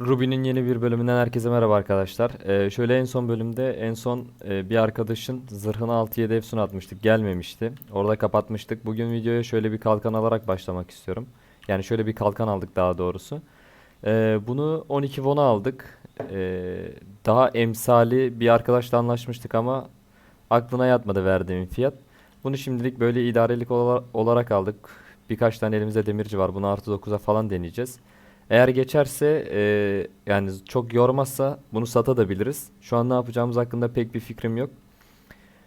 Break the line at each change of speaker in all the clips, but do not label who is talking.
Ruby'nin yeni bir bölümünden herkese merhaba arkadaşlar. Ee, şöyle en son bölümde en son e, bir arkadaşın zırhını 6-7 efsun atmıştık. Gelmemişti. Orada kapatmıştık. Bugün videoya şöyle bir kalkan alarak başlamak istiyorum. Yani şöyle bir kalkan aldık daha doğrusu. Ee, bunu 12 won'a aldık. Ee, daha emsali bir arkadaşla anlaşmıştık ama aklına yatmadı verdiğim fiyat. Bunu şimdilik böyle idarelik ola- olarak aldık. Birkaç tane elimizde demirci var. Bunu artı 9'a falan deneyeceğiz. Eğer geçerse e, yani çok yormazsa bunu satabiliriz. Şu an ne yapacağımız hakkında pek bir fikrim yok.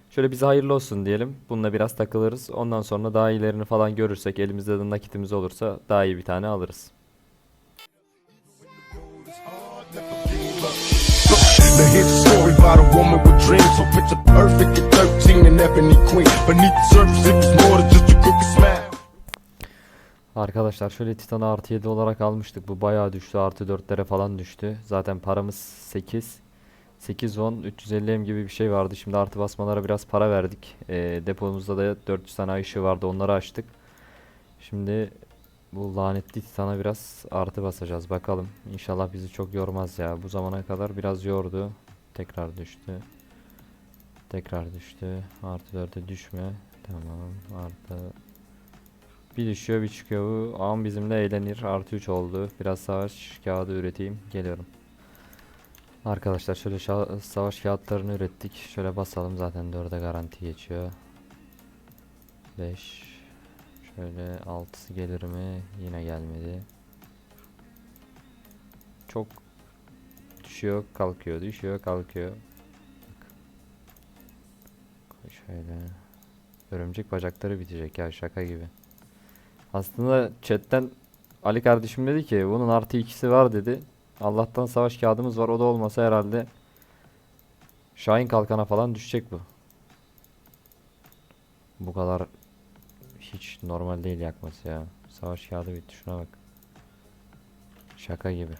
Şöyle bize hayırlı olsun diyelim. Bununla biraz takılırız. Ondan sonra daha ilerini falan görürsek elimizde de nakitimiz olursa daha iyi bir tane alırız.
The hit story about a woman with dreams. So picture perfect at 13 and ebony queen. Beneath the surface, it was more than just a crooked smile.
Arkadaşlar şöyle Titan'ı artı 7 olarak almıştık. Bu bayağı düştü. Artı 4'lere falan düştü. Zaten paramız 8. 8 10 350 M gibi bir şey vardı. Şimdi artı basmalara biraz para verdik. Ee, depomuzda da 400 tane ay vardı. Onları açtık. Şimdi bu lanetli Titan'a biraz artı basacağız. Bakalım. İnşallah bizi çok yormaz ya. Bu zamana kadar biraz yordu. Tekrar düştü. Tekrar düştü. Artı 4'e düşme. Tamam. Artı bir düşüyor bir çıkıyor bu. Ağam bizimle eğlenir. Artı 3 oldu. Biraz savaş kağıdı üreteyim. Geliyorum. Arkadaşlar şöyle savaş kağıtlarını ürettik. Şöyle basalım zaten 4'e garanti geçiyor. 5 Şöyle 6'sı gelir mi? Yine gelmedi. Çok düşüyor kalkıyor düşüyor kalkıyor. Şöyle. Örümcek bacakları bitecek ya şaka gibi. Aslında chatten Ali kardeşim dedi ki bunun artı ikisi var dedi. Allah'tan savaş kağıdımız var. O da olmasa herhalde Şahin kalkana falan düşecek bu. Bu kadar hiç normal değil yakması ya. Savaş kağıdı bitti şuna bak. Şaka gibi.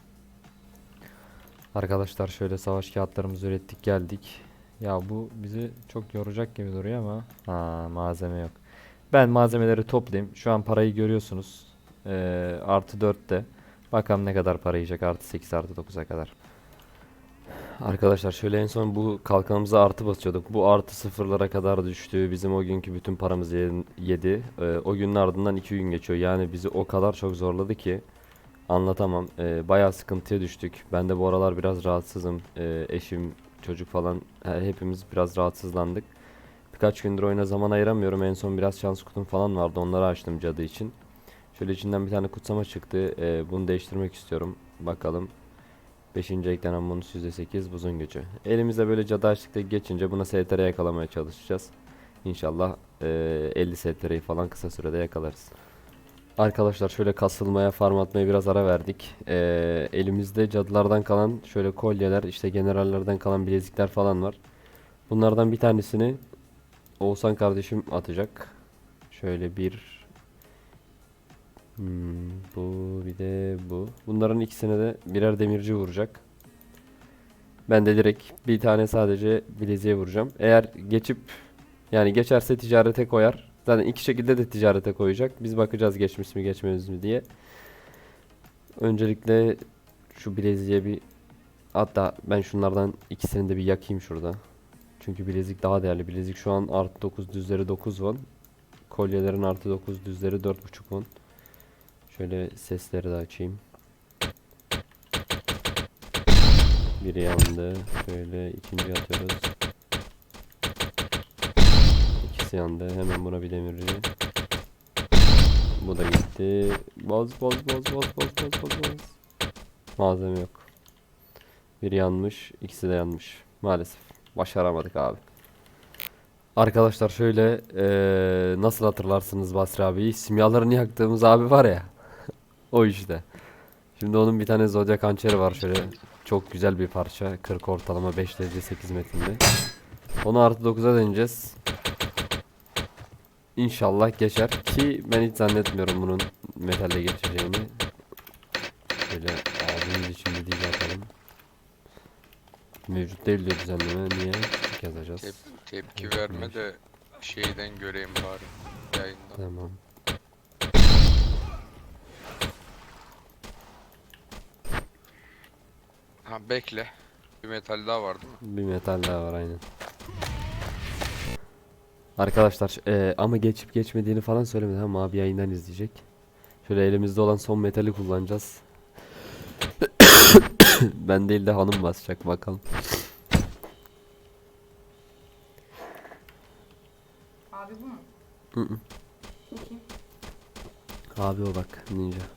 Arkadaşlar şöyle savaş kağıtlarımızı ürettik geldik. Ya bu bizi çok yoracak gibi duruyor ama ha malzeme yok. Ben malzemeleri toplayayım. Şu an parayı görüyorsunuz. Ee, artı 4'te. Bakalım ne kadar para yiyecek. Artı 8 artı 9'a kadar. Arkadaşlar şöyle en son bu kalkanımıza artı basıyorduk. Bu artı sıfırlara kadar düştü. Bizim o günkü bütün paramızı ye- yedi. Ee, o günün ardından 2 gün geçiyor. Yani bizi o kadar çok zorladı ki anlatamam. Ee, bayağı sıkıntıya düştük. Ben de bu aralar biraz rahatsızım. Ee, eşim, çocuk falan he- hepimiz biraz rahatsızlandık. Birkaç gündür oyuna zaman ayıramıyorum. En son biraz şans kutum falan vardı. Onları açtım cadı için. Şöyle içinden bir tane kutsama çıktı. Ee, bunu değiştirmek istiyorum. Bakalım. 5. eklenen bonus %8 buzun gücü. Elimizde böyle cadı açtıkta geçince buna STR yakalamaya çalışacağız. İnşallah e, 50 STR'yi falan kısa sürede yakalarız. Arkadaşlar şöyle kasılmaya, farm atmaya biraz ara verdik. Ee, elimizde cadılardan kalan şöyle kolyeler, işte generallerden kalan bilezikler falan var. Bunlardan bir tanesini Oğuzhan kardeşim atacak. Şöyle bir Hmm, bu bir de bu. Bunların ikisine de birer demirci vuracak. Ben de direkt bir tane sadece bileziğe vuracağım. Eğer geçip yani geçerse ticarete koyar. Zaten iki şekilde de ticarete koyacak. Biz bakacağız geçmiş mi geçmemiş mi diye. Öncelikle şu bileziğe bir hatta ben şunlardan ikisini de bir yakayım şurada. Çünkü bilezik daha değerli. Bilezik şu an artı 9 düzleri 9 won. Kolyelerin artı 9 düzleri 4.5 won. Şöyle sesleri de açayım. Biri yandı. Şöyle ikinci atıyoruz. İkisi yandı. Hemen buna bir demirci. Bu da gitti. Boz boz boz boz boz boz boz boz. Malzeme yok. Biri yanmış. ikisi de yanmış. Maalesef. Başaramadık abi. Arkadaşlar şöyle eee, nasıl hatırlarsınız Basri abiyi? Simyalarını yaktığımız abi var ya. o işte. Şimdi onun bir tane Zodiac hançeri var şöyle. Çok güzel bir parça. 40 ortalama 5 derece 8 metrinde. Onu artı 9'a deneyeceğiz. İnşallah geçer ki ben hiç zannetmiyorum bunun metalle geçeceğini. Şöyle abimiz için bir dizi atalım. Mevcut değil diyor düzenleme. Niye? Yazacağız.
Tep- tepki verme de şeyden göreyim bari yayından.
Tamam.
Ha bekle. Bir metal daha var değil mi?
Bir metal daha var aynen. Arkadaşlar eee, ama geçip geçmediğini falan söylemedi ama abi yayından izleyecek. Şöyle elimizde olan son metali kullanacağız. ben değil de hanım basacak bakalım.
Abi bu mu?
Hı hı.
Kim?
Abi o bak ninja.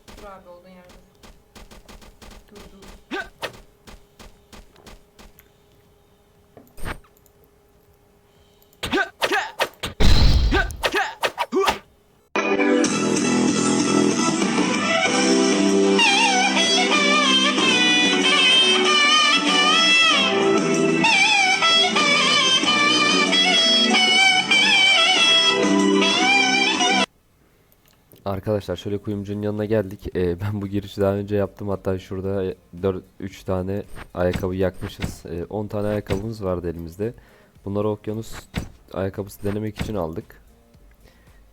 Arkadaşlar şöyle kuyumcunun yanına geldik. Ee, ben bu girişi daha önce yaptım. Hatta şurada 4 3 tane ayakkabı yakmışız. Ee, 10 tane ayakkabımız vardı elimizde. Bunları okyanus ayakkabısı denemek için aldık.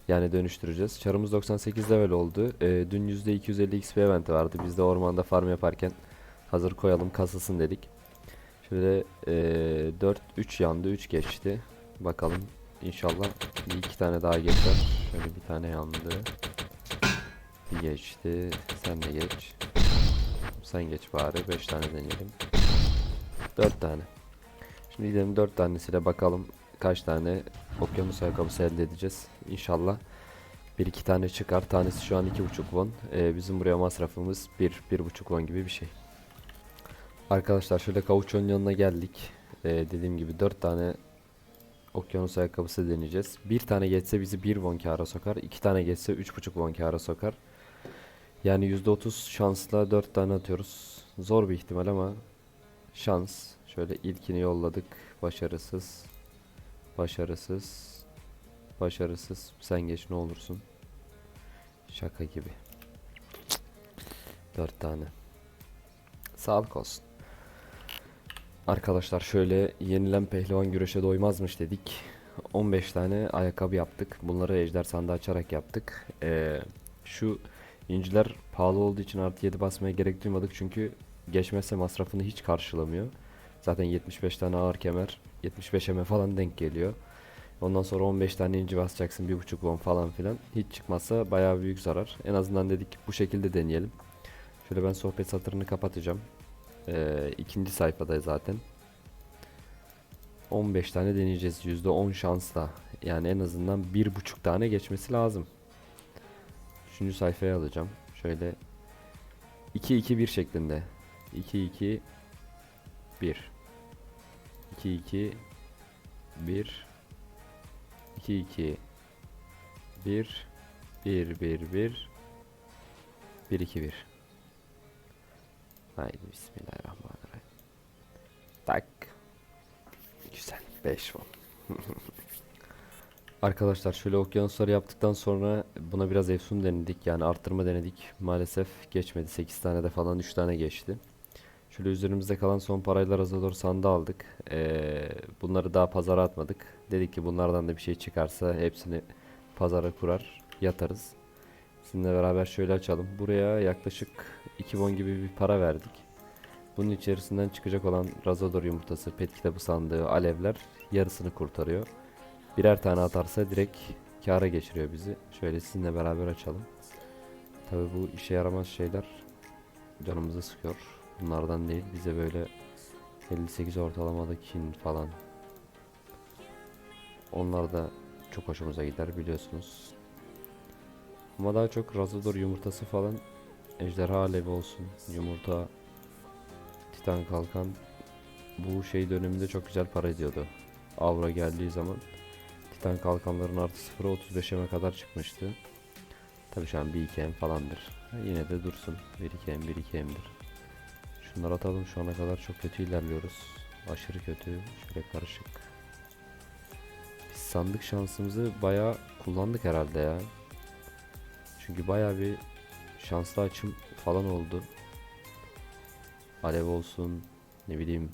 Yani dönüştüreceğiz. Çarımız 98 level oldu. Ee, dün %250 XP eventi vardı. Biz de ormanda farm yaparken hazır koyalım kasılsın dedik. Şöyle 4 3 yandı, 3 geçti. Bakalım inşallah bir iki tane daha geçer. Şöyle bir tane yandı. Geçti. Sen de geç. Sen geç bari. 5 tane deneyelim. 4 tane. Şimdi gidelim 4 tanesiyle bakalım kaç tane okyanus ayakkabısı elde edeceğiz. İnşallah bir iki tane çıkar. Tanesi şu an 2.5 won. Ee, bizim buraya masrafımız 1 1.5 won gibi bir şey. Arkadaşlar şöyle kavuçonun yanına geldik. Ee, dediğim gibi 4 tane okyanus ayakkabısı deneyeceğiz. Bir tane geçse bizi 1 won kâra sokar. iki tane geçse 3.5 won kâra sokar. Yani %30 şansla 4 tane atıyoruz. Zor bir ihtimal ama şans. Şöyle ilkini yolladık. Başarısız. Başarısız. Başarısız. Sen geç ne olursun. Şaka gibi. 4 tane. Sağlık olsun. Arkadaşlar şöyle yenilen pehlivan güreşe doymazmış dedik. 15 tane ayakkabı yaptık. Bunları ejder sandığı açarak yaptık. Ee, şu inciler pahalı olduğu için artı 7 basmaya gerek duymadık. Çünkü geçmezse masrafını hiç karşılamıyor. Zaten 75 tane ağır kemer 75 eme falan denk geliyor. Ondan sonra 15 tane inci basacaksın 1.5 won falan filan. Hiç çıkmazsa bayağı büyük zarar. En azından dedik bu şekilde deneyelim. Şöyle ben sohbet satırını kapatacağım. Ee, ikinci sayfada zaten. 15 tane deneyeceğiz %10 şansla. Yani en azından bir buçuk tane geçmesi lazım. Üçüncü sayfaya alacağım. Şöyle 2 2 1 şeklinde. 2 2 1 2 2 1 2 2 1 1 1 1 1 2 1 Haydi bismillahirrahmanirrahim. Tak. Güzel. 5 won. Arkadaşlar şöyle okyanusları yaptıktan sonra buna biraz efsun denedik. Yani arttırma denedik. Maalesef geçmedi. 8 tane de falan 3 tane geçti. Şöyle üzerimizde kalan son parayla Razador sandığı aldık. Ee, bunları daha pazara atmadık. Dedik ki bunlardan da bir şey çıkarsa hepsini pazara kurar yatarız. Sizinle beraber şöyle açalım. Buraya yaklaşık 2 won gibi bir para verdik. Bunun içerisinden çıkacak olan Razador yumurtası, pet kitabı sandığı, alevler yarısını kurtarıyor. Birer tane atarsa direkt kâra geçiriyor bizi. Şöyle sizinle beraber açalım. Tabi bu işe yaramaz şeyler canımızı sıkıyor. Bunlardan değil bize böyle 58 ortalamada kin falan. Onlar da çok hoşumuza gider biliyorsunuz. Ama daha çok Razador yumurtası falan Ejderha alevi olsun yumurta Titan kalkan bu şey döneminde çok güzel para ediyordu. Avra geldiği zaman Titan kalkanların artı 0'a 35'e kadar çıkmıştı. Tabi şu an 1 2 m falandır. Ha, Yine de dursun. 1 2 m 1 2 m'dir. Şunları atalım şu ana kadar çok kötü ilerliyoruz. Aşırı kötü. Şöyle karışık. Biz sandık şansımızı bayağı kullandık herhalde ya. Çünkü bayağı bir şanslı açım falan oldu. Alev olsun, ne bileyim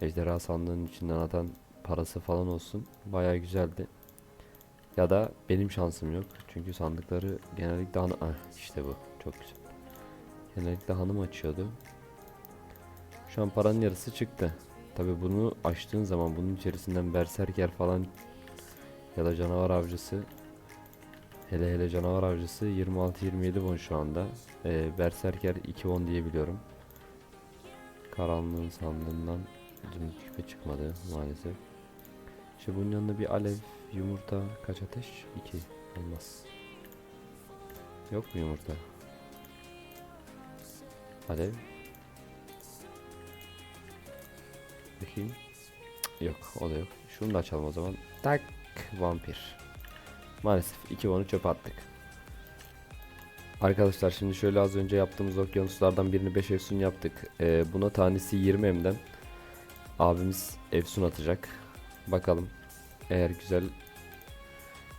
ejderha sandığının içinden atan parası falan olsun. Bayağı güzeldi. Ya da benim şansım yok. Çünkü sandıkları genellikle hanım... Ah, işte bu. Çok güzel. Genellikle hanım açıyordu. Şu an paranın yarısı çıktı. Tabi bunu açtığın zaman bunun içerisinden berserker falan ya da canavar avcısı hele hele canavar avcısı 26-27 won şu anda. Ee, berserker 2 won diye biliyorum. Karanlığın sandığından küpe çıkmadı maalesef. İşte bunun yanında bir alev, yumurta, kaç ateş? 2 olmaz. Yok mu yumurta? Alev. Bakayım. Yok o da yok. Şunu da açalım o zaman. Tak vampir. Maalesef iki onu çöpe attık. Arkadaşlar şimdi şöyle az önce yaptığımız okyanuslardan birini 5 efsun yaptık. Ee, buna tanesi 20 emden abimiz efsun atacak. Bakalım eğer güzel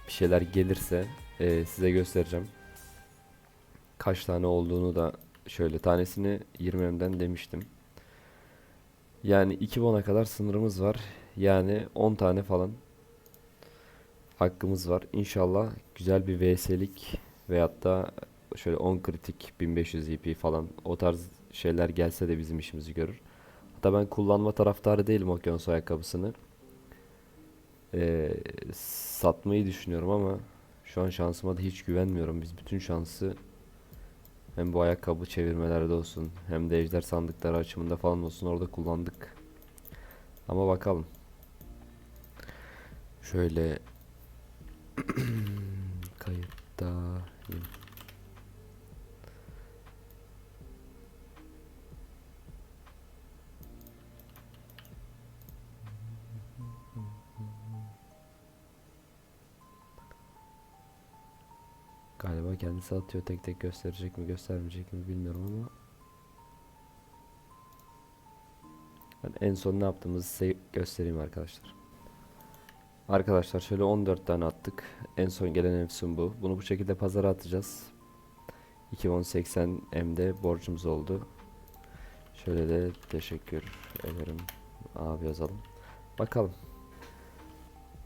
bir şeyler gelirse e, size göstereceğim. Kaç tane olduğunu da şöyle tanesini 20 emden demiştim. Yani 2 won'a kadar sınırımız var. Yani 10 tane falan hakkımız var. İnşallah güzel bir VS'lik veyahut da şöyle 10 kritik 1500 EP falan o tarz şeyler gelse de bizim işimizi görür. Hatta ben kullanma taraftarı değilim okyanus ayakkabısını. Ee, satmayı düşünüyorum ama şu an şansıma da hiç güvenmiyorum. Biz bütün şansı hem bu ayakkabı çevirmelerde olsun hem de ejder sandıkları açımında falan olsun orada kullandık. Ama bakalım. Şöyle kayıtta kendisi atıyor tek tek gösterecek mi göstermeyecek mi bilmiyorum ama ben en son ne yaptığımızı size göstereyim arkadaşlar. Arkadaşlar şöyle 14 tane attık. En son gelen efsun bu. Bunu bu şekilde pazara atacağız. 2080 M'de borcumuz oldu. Şöyle de teşekkür ederim abi yazalım. Bakalım.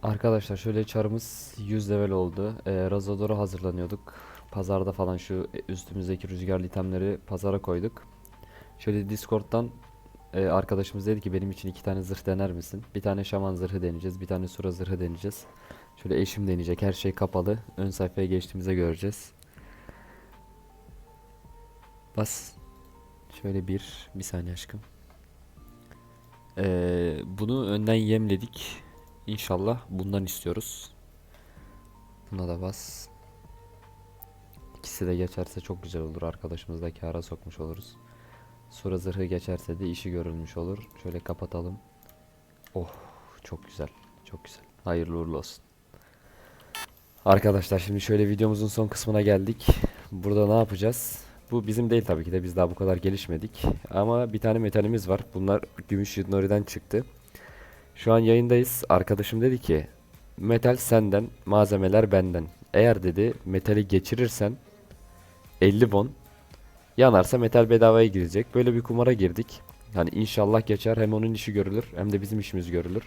Arkadaşlar şöyle çarımız 100 level oldu. Ee, Razador'a hazırlanıyorduk. Pazarda falan şu üstümüzdeki rüzgarlı itemleri pazara koyduk. Şöyle Discord'dan e, arkadaşımız dedi ki benim için iki tane zırh dener misin? Bir tane şaman zırhı deneyeceğiz. Bir tane sura zırhı deneyeceğiz. Şöyle eşim deneyecek. Her şey kapalı. Ön sayfaya geçtiğimizde göreceğiz. Bas. Şöyle bir. Bir saniye aşkım. Ee, bunu önden yemledik. İnşallah bundan istiyoruz. Buna da bas. İkisi de geçerse çok güzel olur. Arkadaşımızı da kâra sokmuş oluruz. Sonra zırhı geçerse de işi görülmüş olur. Şöyle kapatalım. Oh çok güzel. Çok güzel. Hayırlı uğurlu olsun. Arkadaşlar şimdi şöyle videomuzun son kısmına geldik. Burada ne yapacağız? Bu bizim değil tabii ki de biz daha bu kadar gelişmedik. Ama bir tane metalimiz var. Bunlar gümüş Yudnori'den çıktı. Şu an yayındayız. Arkadaşım dedi ki metal senden, malzemeler benden. Eğer dedi metali geçirirsen 50 won yanarsa metal bedavaya girecek. Böyle bir kumara girdik. Hani inşallah geçer hem onun işi görülür hem de bizim işimiz görülür.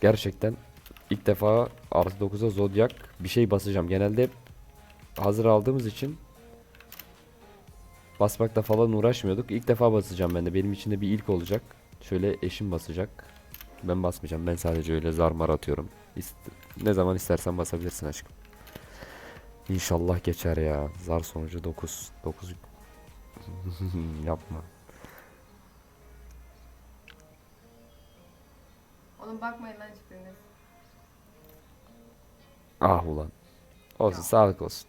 Gerçekten ilk defa artı 9'a zodyak bir şey basacağım. Genelde hazır aldığımız için basmakta falan uğraşmıyorduk. İlk defa basacağım ben de. Benim için de bir ilk olacak. Şöyle eşim basacak. Ben basmayacağım. Ben sadece öyle zarmar atıyorum. İst- ne zaman istersen basabilirsin aşkım. İnşallah geçer ya. Zar sonucu 9. 9 yapma.
Oğlum bakmayın lan hiçbiriniz.
Ah ulan. Olsun
Ya.
sağlık olsun.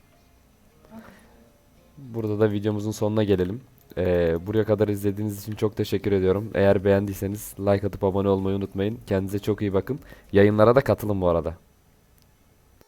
Burada da videomuzun sonuna gelelim. Ee, buraya kadar izlediğiniz için çok teşekkür ediyorum. Eğer beğendiyseniz like atıp abone olmayı unutmayın. Kendinize çok iyi bakın. Yayınlara da katılın bu arada.